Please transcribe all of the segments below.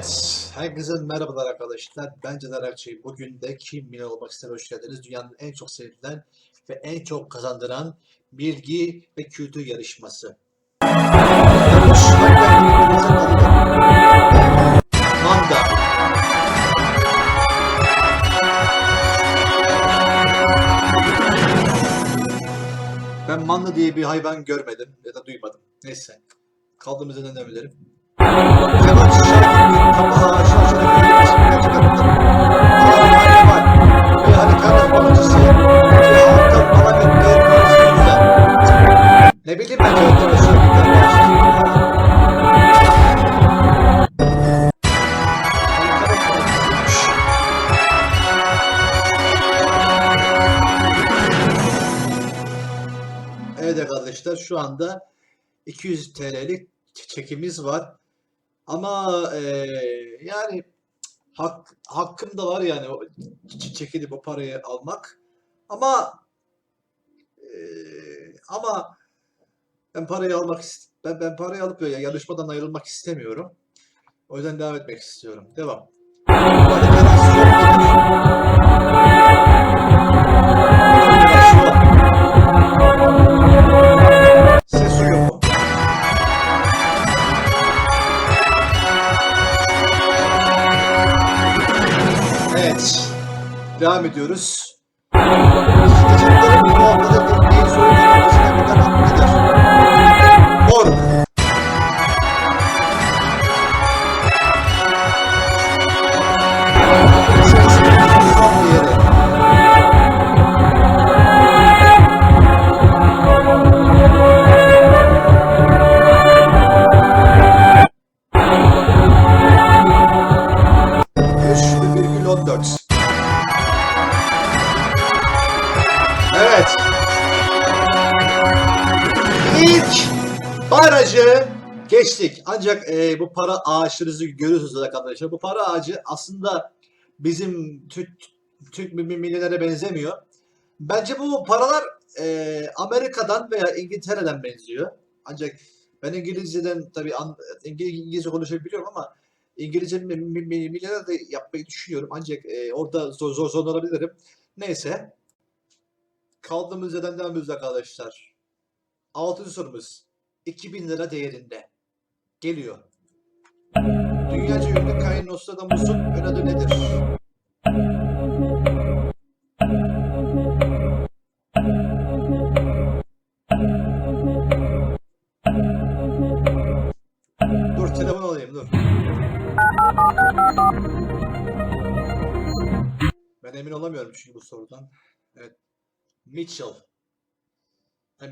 Evet, herkese merhabalar arkadaşlar. Ben Caner Akçay. Bugün de Kim Milyon Olmak ister hoş geldiniz. Dünyanın en çok sevilen ve en çok kazandıran bilgi ve kültür yarışması. Manda. Ben manda diye bir hayvan görmedim ya da duymadım. Neyse. Kaldığımız yerden devam edelim. Ne bileyim ben aşağı Evet arkadaşlar şu anda 200 TL'lik çekimiz var. Ama eee, yani hak, hakkım da var yani o çekilip o parayı almak. Ama eee, ama ben parayı almak ben ben parayı alıp böyle yarışmadan ayrılmak istemiyorum. O yüzden devam etmek istiyorum. Devam. Ediyoruz. Barajı geçtik. Ancak e, bu para ağaçlarınızı görüyorsunuz arkadaşlar. Bu para ağacı aslında bizim Türk, Türk mi- mi- millilere benzemiyor. Bence bu paralar e, Amerika'dan veya İngiltere'den benziyor. Ancak ben İngilizceden tabii İngilizce konuşabiliyorum ama İngilizce mi- mi- mi- millilere de yapmayı düşünüyorum. Ancak e, orada zor, zor zorlanabilirim. Neyse. Kaldığımız yerden devam ediyoruz arkadaşlar. Altıncı sorumuz. 2000 lira değerinde. Geliyor. Dünyaca ünlü Kain Nostradamus'un ön adı nedir? Dur telefon alayım dur. Ben emin olamıyorum çünkü bu sorudan. Evet. Mitchell. Ha,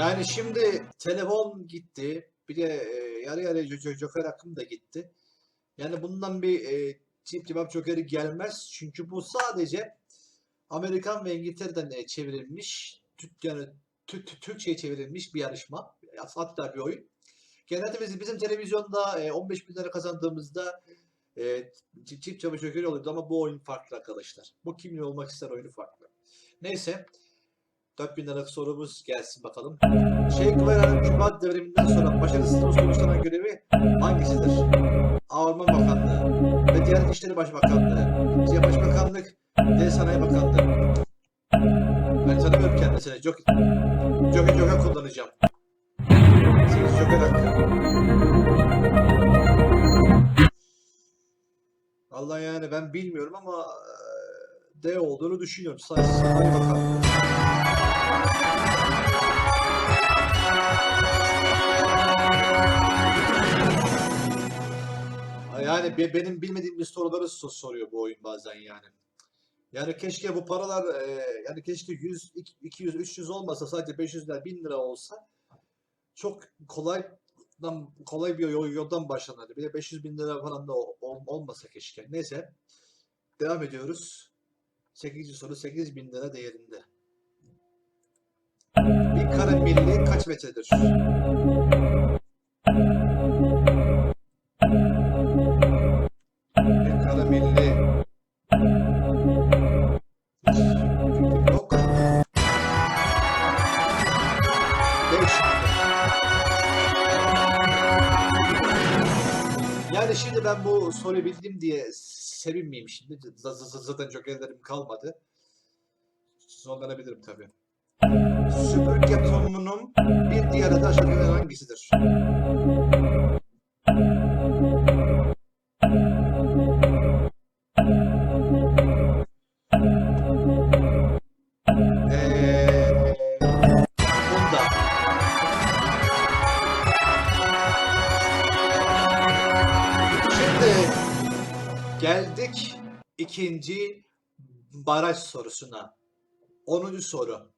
Yani şimdi telefon gitti. Bir de e, yarı yarıya Jo- Jo- Joker hakkım da gitti. Yani bundan bir e, çift cevap Joker'i gelmez. Çünkü bu sadece Amerikan ve İngiltere'den e, çevrilmiş, Türk, yani Türk, Türk- Türkçe'ye çevrilmiş bir yarışma. Hatta bir oyun. Genelde biz, bizim televizyonda e, 15 bin lira kazandığımızda e, çi- çift çavuş Joker oluyordu ama bu oyun farklı arkadaşlar. Bu kimle olmak ister oyunu farklı. Neyse. 4000 liralık sorumuz gelsin bakalım. Che Guevara'nın Küba devriminden sonra başarısız sonuçlanan görevi hangisidir? A. Orman Bakanlığı ve Diyanet İşleri Başbakanlığı, C. Başbakanlık, D. Sanayi Bakanlığı. Ben tanımıyorum kendisini. Joker, Joker, Joker kullanacağım. 8 Joker hakkı. Vallahi yani ben bilmiyorum ama D olduğunu düşünüyorum. Say- Sanayi Bakanlığı. Yani be- benim bilmediğim bir soruları so- soruyor bu oyun bazen yani. Yani keşke bu paralar e, yani keşke 100, 200, 300 olmasa sadece 500 lira, 1000 lira olsa çok kolay kolay bir yol, yoldan başlanırdı. Bir de 500 bin lira falan da ol- ol- olmasa keşke. Neyse. Devam ediyoruz. 8. soru 8000 lira değerinde. Bir kare birliği kaç metredir? Bir kare milli yok. 5 Yani şimdi ben bu soruyu bildim diye sevinmeyeyim şimdi. Zaten jokerlerim kalmadı. Zorlanabilirim tabii. Süpürge tohumunun bir diğer adı aşağıdakilerden hangisidir? 12. baraj sorusuna. 10. soru.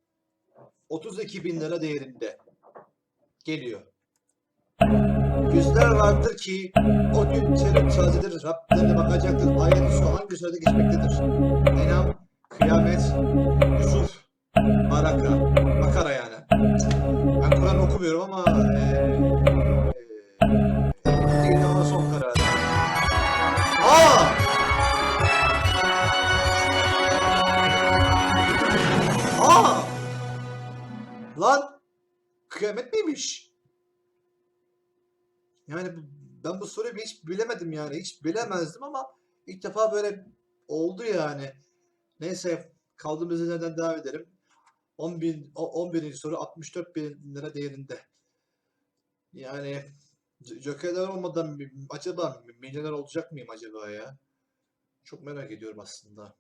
32 bin lira değerinde. Geliyor. Yüzler vardır ki o gün çelik şazidir Rablerine bakacaktır. Ayet su hangi sırada geçmektedir? Enam, kıyamet, Yusuf, Baraka. Bakara yani. Ben Kur'an okumuyorum ama e, Miymiş? Yani ben bu soruyu hiç bilemedim yani. Hiç bilemezdim ama ilk defa böyle oldu yani. Neyse kaldığımız yerden devam edelim. 10 bin, o- 11. soru 64 bin lira değerinde. Yani Joker'ler olmadan acaba milyoner olacak mıyım acaba ya? Çok merak ediyorum aslında.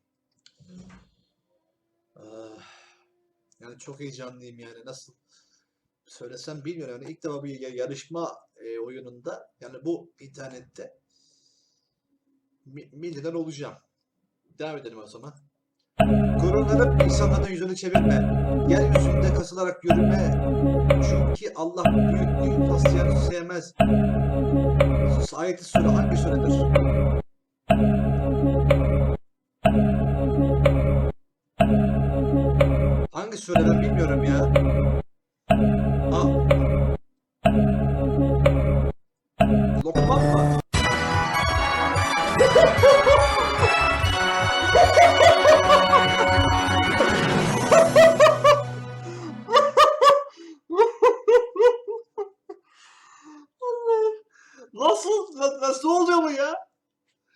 Ah, yani çok heyecanlıyım yani nasıl söylesem bilmiyorum. Yani ilk defa bir ya- yarışma e, oyununda yani bu internette mi- milyoner olacağım. Devam edelim o zaman. Gururlanıp insanların yüzünü çevirme. Yeryüzünde kasılarak yürüme. Çünkü Allah büyüklüğü taslayanı sevmez. Ayet-i Sure hangi suredir? Hangi sure ben bilmiyorum ya.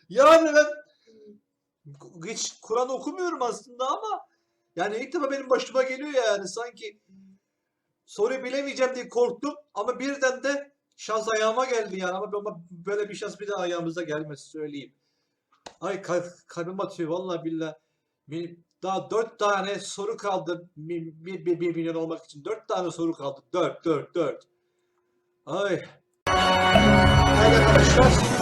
Yani ben hiç Kur'an okumuyorum aslında ama yani ilk defa benim başıma geliyor yani sanki soruyu bilemeyeceğim diye korktum ama birden de şans ayağıma geldi yani ama, böyle bir şans bir daha ayağımıza gelmez söyleyeyim. Ay kal- kalbim atıyor vallahi billahi. Benim daha dört tane soru kaldı bir, bir, bir milyon olmak için. Dört tane soru kaldı. Dört, dört, dört. Ay. Evet arkadaşlar.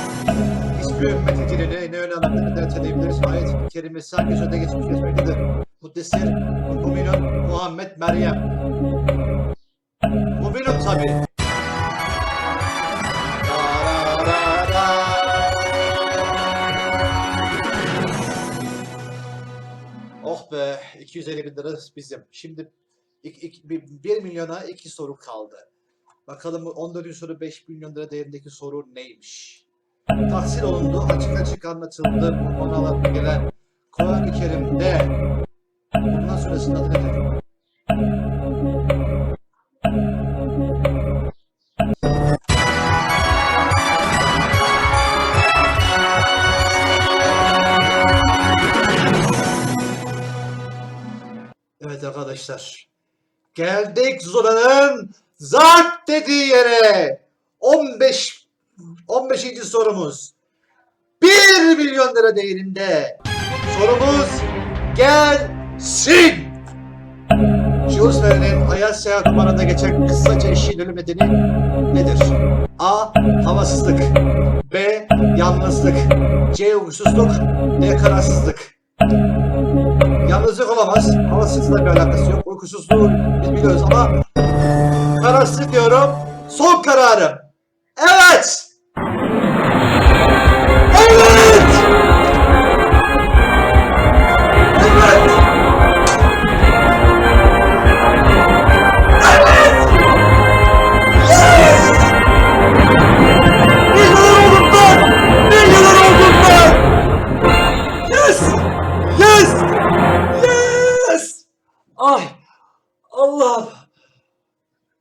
Ümmetin diline ne anlattığını dert edebiliriz. Ayet-i kerimesi hangi sözde geçmiş geçmektedir? Muddessir, Müminun, Muhammed, Meryem. Müminun tabi. Oh be 250 bin lira bizim. Şimdi 1 milyona 2 soru kaldı. Bakalım 14. soru 5 milyon lira değerindeki soru neymiş? Tahsil olundu, açık açık anlatıldı. Bu konularda gelen Kur'an-ı Kerim'de bundan sonrasında nedir? Evet arkadaşlar. Geldik Zula'nın zart dediği yere. 15 15. sorumuz. 1 milyon lira değerinde. Sorumuz gelsin. Jules hayat seyahat numarada geçen kısaca eşiğin ölüm nedeni nedir? A. Havasızlık. B. Yalnızlık. C. Uykusuzluk. D. Kararsızlık. Yalnızlık olamaz. Havasızlıkla bir alakası yok. Uykusuzluğu biz biliyoruz ama kararsızlık diyorum. Son kararım. Evet. Ay. Allah'ım.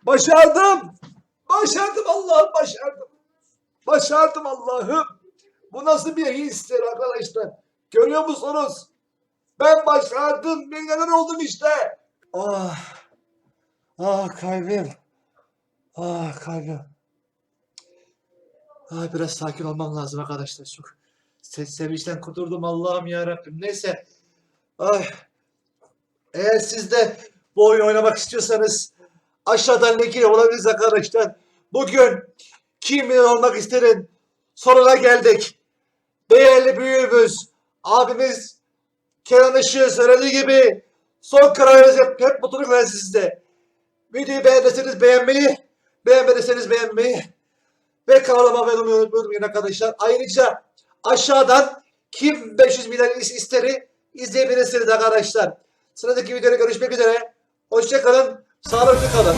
Başardım. Başardım Allah'ım başardım. Başardım Allah'ım. Bu nasıl bir histir arkadaşlar? Görüyor musunuz? Ben başardım. Neler oldum işte. Ah. Ah kalbim. Ah kalbim. Ah biraz sakin olmam lazım arkadaşlar. Çok se sevinçten kudurdum Allah'ım ya Rabbim. Neyse. Ay. Eğer siz de bu oyunu oynamak istiyorsanız aşağıdan linkini bulabiliriz arkadaşlar. Bugün kim olmak isterin sonuna geldik. Değerli büyüğümüz, abimiz Kenan Işık'ın söylediği gibi son kararınız hep, hep mutluluk versin sizde. Videoyu beğendiyseniz beğenmeyi, beğenmediyseniz beğenmeyi ve kanalıma abone olmayı unutmayın arkadaşlar. Ayrıca aşağıdan kim 500 milyon is- isteri izleyebilirsiniz arkadaşlar. Sıradaki videoda görüşmek üzere. Hoşçakalın, sağlıklı kalın.